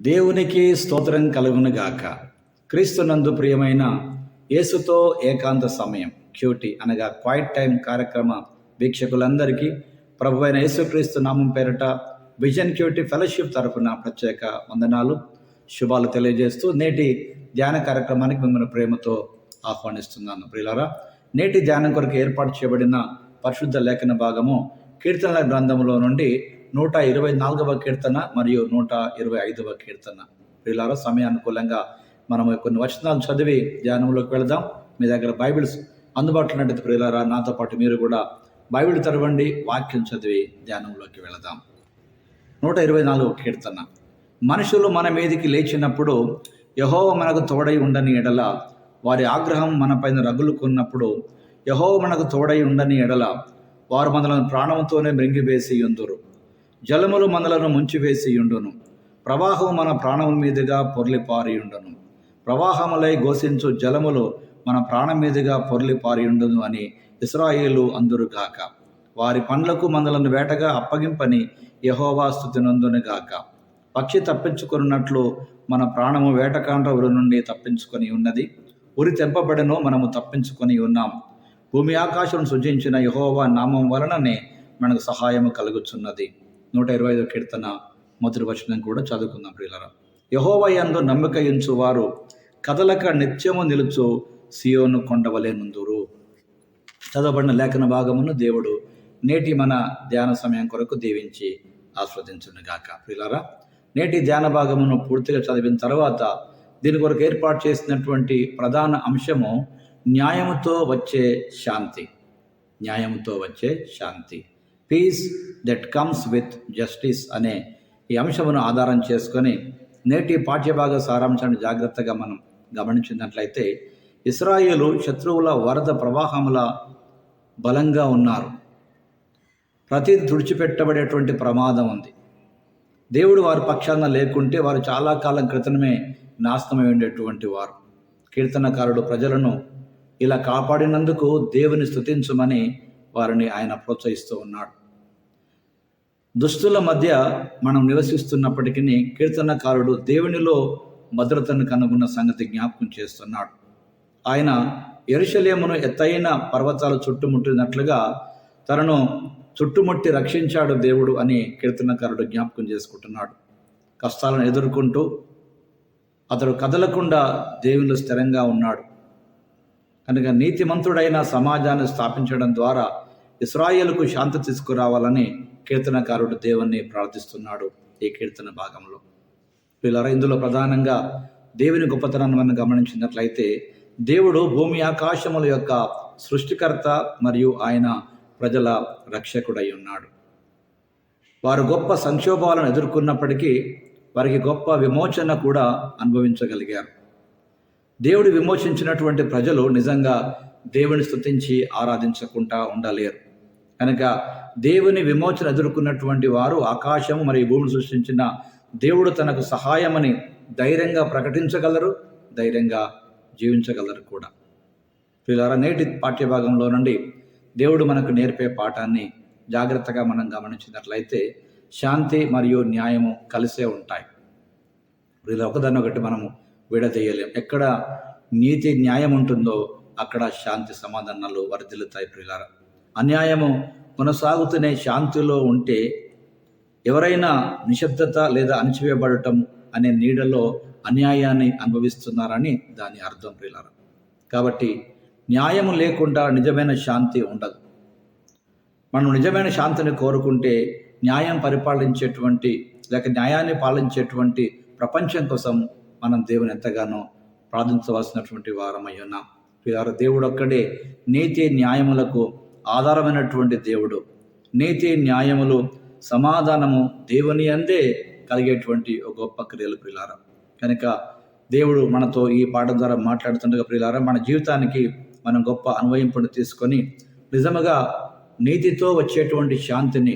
దేవునికి స్తోత్రం కలుగునుగాక క్రీస్తునందు ప్రియమైన యేసుతో ఏకాంత సమయం క్యూటీ అనగా క్వైట్ టైం కార్యక్రమ వీక్షకులందరికీ ప్రభు అయిన యేసుక్రీస్తు నామం పేరిట విజన్ క్యూటీ ఫెలోషిప్ తరఫున ప్రత్యేక వందనాలు శుభాలు తెలియజేస్తూ నేటి ధ్యాన కార్యక్రమానికి మిమ్మల్ని ప్రేమతో ఆహ్వానిస్తున్నాను. ప్రియులారా నేటి ధ్యానం కొరకు ఏర్పాటు చేయబడిన పరిశుద్ధ లేఖన భాగము కీర్తనల గ్రంథంలో నుండి నూట ఇరవై నాలుగవ కీర్తన మరియు నూట ఇరవై ఐదవ కీర్తన. ప్రియులారా సమయానుకూలంగా మనము కొన్ని వచనాలు చదివి ధ్యానంలోకి వెళదాం. మీ దగ్గర బైబిల్స్ అందుబాటులో ఉన్నట్టు ప్రియులారా నాతో పాటు మీరు కూడా బైబిల్ తెరవండి వాక్యం చదివి ధ్యానంలోకి వెళదాం. నూట ఇరవై నాలుగు కీర్తన. మనుషులు మన మీదికి లేచినప్పుడు యహోవ మనకు తోడై ఉండని ఎడల వారి ఆగ్రహం మనపైన రగులుకున్నప్పుడు యహోవ మనకు తోడై ఉండని ఎడల వారు మనలను ప్రాణంతోనే మృంగివేసి ఉందరు జలములు మనలను ముంచివేసి ఉండును. ప్రవాహం మన ప్రాణం మీదుగా పొర్లిపారియుండును ప్రవాహములై ఘోషించు జలములు మన ప్రాణం మీదుగా పొర్లిపారి ఉండును అని ఇస్రాయేలు అందురుగాక వారి పండ్లకు మందలను వేటగా అప్పగింపని యహోవా స్థుతినందును గాక. పక్షి తప్పించుకున్నట్లు మన ప్రాణము వేటకాండ్ర ఉరి నుండి తప్పించుకొని ఉన్నది. ఉరి తెంపబడను మనము తప్పించుకొని ఉన్నాం. భూమి ఆకాశం సృజించిన యహోవా నామం వలననే మనకు సహాయము కలుగుచున్నది. నూట ఇరవై ఐదు కీర్తన మొదటి వచనం కూడా చదువుకుందాం ప్రియులరా. యహోవయందు నమ్మిక ఎంచు వారు కదలక నిత్యము నిలుచు సియోను కొండవలే నుందురు. చదవబడిన లేఖన భాగమును దేవుడు నేటి మన ధ్యాన సమయం కొరకు దీవించి ఆస్వాదించునుగాక. ప్రియులరా నేటి ధ్యాన భాగమును పూర్తిగా చదివిన తర్వాత దీని కొరకు ఏర్పాటు చేసినటువంటి ప్రధాన అంశము న్యాయముతో వచ్చే శాంతి. న్యాయముతో వచ్చే శాంతి. Peace that comes with justice అనే ఈ అంశమును ఆధారం చేసుకొని నేటి పాఠ్యభాగ సారాంశాన్ని జాగ్రత్తగా మనం గమనించినట్లయితే ఇస్రాయేలు శత్రువుల వరద ప్రవాహముల బలంగా ఉన్నారు. ప్రతి తుడిచిపెట్టబడేటువంటి ప్రమాదం ఉంది. దేవుడు వారి పక్షాన లేకుంటే వారు చాలా కాలం క్రితమే నాశనమై ఉండేటువంటి వారు. కీర్తనకారుడు ప్రజలను ఇలా కాపాడినందుకు దేవుని స్థుతించమని వారిని ఆయన ప్రోత్సహిస్తూ ఉన్నాడు. దుస్తుల మధ్య మనం నివసిస్తున్నప్పటికీ కీర్తనకారుడు దేవునిలో భద్రతను కనుగొన్న సంగతి జ్ఞాపకం చేస్తున్నాడు. ఆయన ఎరుశలేమును ఎత్తైన పర్వతాలు చుట్టుముట్టినట్లుగా తనను చుట్టుముట్టి రక్షించాడు దేవుడు అని కీర్తనకారుడు జ్ఞాపకం చేసుకుంటున్నాడు. కష్టాలను ఎదుర్కొంటూ అతడు కదలకుండా దేవునిలో స్థిరంగా ఉన్నాడు. కనుక నీతిమంతుడైన సమాజాన్ని స్థాపించడం ద్వారా ఇస్రాయేల్కు శాంతి తీసుకురావాలని కీర్తనకారుడు దేవుణ్ణి ప్రార్థిస్తున్నాడు ఈ కీర్తన భాగంలో. వీళ్ళ ఇందులో ప్రధానంగా దేవుని గొప్పతనాన్ని మనం గమనించినట్లయితే దేవుడు భూమి ఆకాశముల యొక్క సృష్టికర్త మరియు ఆయన ప్రజల రక్షకుడై ఉన్నాడు. వారు గొప్ప సంక్షోభాలను ఎదుర్కొన్నప్పటికీ వారికి గొప్ప విమోచన కూడా అనుభవించగలిగారు. దేవుడు విమోచించినటువంటి ప్రజలు నిజంగా దేవుని స్థుతించి ఆరాధించకుండా ఉండలేరు. కనుక దేవుని విమోచన ఎదుర్కొన్నటువంటి వారు ఆకాశము మరియు భూమిని సృష్టించిన దేవుడు తనకు సహాయమని ధైర్యంగా ప్రకటించగలరు ధైర్యంగా జీవించగలరు కూడా. పిల్లల నేటి పాఠ్యభాగంలో నుండి దేవుడు మనకు నేర్పే పాఠాన్ని జాగ్రత్తగా మనం గమనించినట్లయితే శాంతి మరియు న్యాయము కలిసే ఉంటాయి. వీళ్ళ ఒకదాన్ని ఒకటి మనము విడదీయలేం ఎక్కడ నీతి న్యాయం ఉంటుందో అక్కడ శాంతి సమాధానాలు వర్ధిల్లుతాయి ప్రియులారా. అన్యాయము కొనసాగుతూనే శాంతిలో ఉంటే ఎవరైనా నిశ్శబ్దత లేదా అణచివేయబడటం అనే నీడలో అన్యాయాన్ని అనుభవిస్తున్నారని దాని అర్థం ప్రియులార. కాబట్టి న్యాయము లేకుండా నిజమైన శాంతి ఉండదు. మనం నిజమైన శాంతిని కోరుకుంటే న్యాయం పరిపాలించేటువంటి లేక న్యాయాన్ని పాలించేటువంటి ప్రపంచం కోసం మనం దేవుని ఎంతగానో ప్రార్థించవలసినటువంటి వారమై ఉన్నాం. దేవుడు ఒక్కడే నీతి న్యాయములకు ఆధారమైనటువంటి దేవుడు. నీతి న్యాయములు సమాధానము దేవుని అందే కలిగేటువంటి ఒక గొప్ప క్రియలు ప్రియులార కనుక దేవుడు మనతో ఈ పాఠం ద్వారా మాట్లాడుతుండగా ప్రియులారా మన జీవితానికి మనం గొప్ప అన్వయింపును తీసుకొని నిజముగా నీతితో వచ్చేటువంటి శాంతిని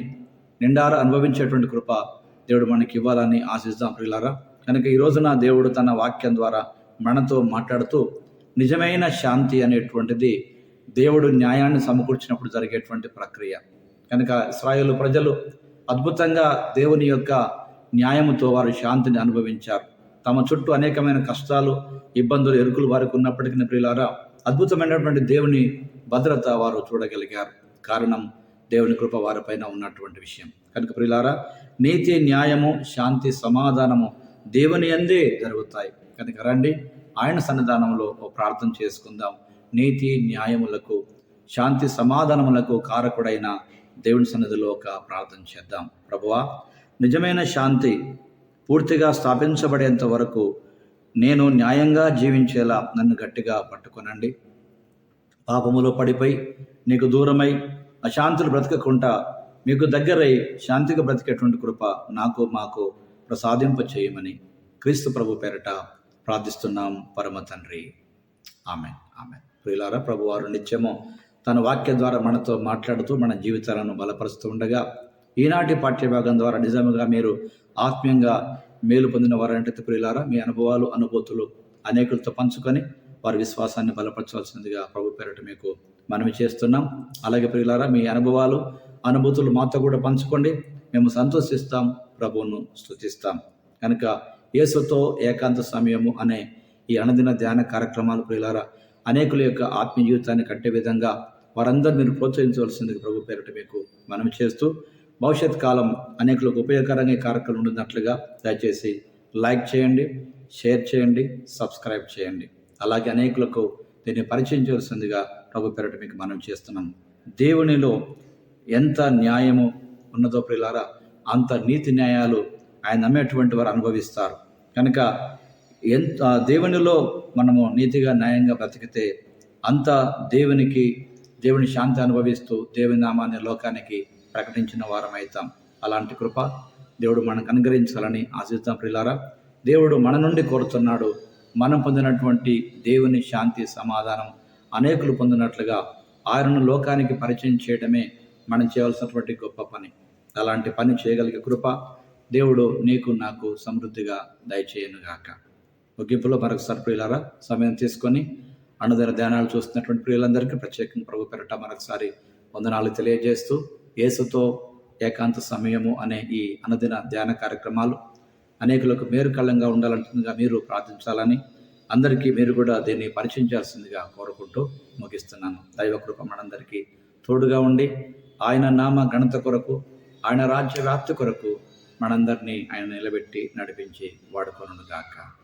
నిండారా అనుభవించేటువంటి కృప దేవుడు మనకి ఇవ్వాలని ఆశిస్తాం ప్రియులారా కనుక ఈ రోజున దేవుడు తన వాక్యం ద్వారా మనతో మాట్లాడుతూ నిజమైన శాంతి అనేటువంటిది దేవుడు న్యాయాన్ని సమకూర్చినప్పుడు జరిగేటువంటి ప్రక్రియ. కనుక ఇస్రాయేలు ప్రజలు అద్భుతంగా దేవుని యొక్క న్యాయముతో వారు శాంతిని అనుభవించారు. తమ చుట్టూ అనేకమైన కష్టాలు ఇబ్బందులు ఎరుకులు వారికి ఉన్నప్పటికీ ప్రియులారా అద్భుతమైనటువంటి దేవుని భద్రత వారు చూడగలిగారు. కారణం దేవుని కృప వారిపైన ఉన్నటువంటి విషయం. కనుక ప్రియులారా నీతి న్యాయము శాంతి సమాధానము దేవుని అందే జరుగుతాయి. కనుక రండి ఆయన సన్నిధానంలో ప్రార్థన చేసుకుందాం. నీతి న్యాయములకు శాంతి సమాధానములకు కారకుడైన దేవుని సన్నిధిలో ఒక ప్రార్థన చేద్దాం. ప్రభువా నిజమైన శాంతి పూర్తిగా స్థాపించబడేంత వరకు నేను న్యాయంగా జీవించేలా నన్ను గట్టిగా పట్టుకొనండి. పాపములో పడిపోయి నీకు దూరమై అశాంతులు బ్రతకకుండా మీకు దగ్గరై శాంతిగా బ్రతికేటువంటి కృప నాకు మాకు ప్రసాదింప చేయమని క్రీస్తు ప్రభు పేరట ప్రార్థిస్తున్నాం. పరమ తండ్రి. ఆమె ఆమె ప్రియులారా ప్రభువారు నిత్యము తన వాక్యం ద్వారా మనతో మాట్లాడుతూ మన జీవితాలను బలపరుస్తూ ఉండగా ఈనాటి పాఠ్యభాగం ద్వారా నిజంగా మీరు ఆత్మీయంగా మేలు పొందిన వారంటే ప్రియులారా మీ అనుభవాలు అనుభూతులు అనేకులతో పంచుకొని వారి విశ్వాసాన్ని బలపరచవలసిందిగా ప్రభు పేరట మీకు మనవి చేస్తున్నాం. అలాగే ప్రియులారా మీ అనుభవాలు అనుభూతులు మాతో కూడా పంచుకోండి. మేము సంతోషిస్తాం ప్రభువును స్థుతిస్తాం కనుక యేసుతో ఏకాంత సమయము అనే ఈ అనదిన ధ్యాన కార్యక్రమాలు ప్రియులారా అనేకుల యొక్క ఆత్మీయ జీవితాన్ని కట్టే విధంగా వారందరూ మీరు ప్రోత్సహించవలసిందిగా ప్రభు పేరిట మీకు మనం చేస్తూ భవిష్యత్ కాలం అనేకులకు ఉపయోగకరంగా కార్యక్రమం ఉండినట్లుగా దయచేసి లైక్ చేయండి షేర్ చేయండి సబ్స్క్రైబ్ చేయండి. అలాగే అనేకులకు దీన్ని పరిచయం చేయాల్సిందిగా ప్రభు పేరిట మీకు మనం చేస్తున్నాం. దేవునిలో ఎంత న్యాయము ఉన్నదో ప్రిలారా అంత నీతి న్యాయాలు ఆయన నమ్మేటువంటి వారు అనుభవిస్తారు. కనుక ఎంత దేవునిలో మనము నీతిగా న్యాయంగా బ్రతికితే అంత దేవునికి దేవుని శాంతి అనుభవిస్తూ దేవుని నామాన్ని లోకానికి ప్రకటించిన వారం అవుతాం అలాంటి కృప దేవుడు మనకు అనుగ్రహించాలని ఆశిస్తాం ప్రిలారా. దేవుడు మన నుండి కోరుతున్నాడు మనం పొందినటువంటి దేవుని శాంతి సమాధానం అనేకులు పొందినట్లుగా ఆయనను లోకానికి పరిచయం చేయడమే మనం చేయవలసినటువంటి గొప్ప పని. అలాంటి పని చేయగలిగే కృప దేవుడు నీకు నాకు సమృద్ధిగా దయచేయనుగాక. ముగింపులో మరొకసారి ప్రియులారా సమయం తీసుకొని అన్నదర ధ్యానాలు చూస్తున్నటువంటి ప్రియులందరికీ ప్రత్యేకంగా ప్రభు పెరట మరొకసారి వందనాలు తెలియజేస్తూ యేసుతో ఏకాంత సమయము అనే ఈ అనుదిన ధ్యాన కార్యక్రమాలు అనేకులకు మేరుకళ్ళంగా ఉండాలంటుందిగా మీరు ప్రార్థించాలని అందరికీ మీరు కూడా దీన్ని పరిచయించాల్సిందిగా కోరుకుంటూ ముగిస్తున్నాను. దైవ కృప మనందరికీ తోడుగా ఉండి ఆయన నామ ఘనత కొరకు ఆయన రాజ్య వ్యాప్తి కొరకు మనందరినీ ఆయన నిలబెట్టి నడిపించి వాడుకొనుగాక.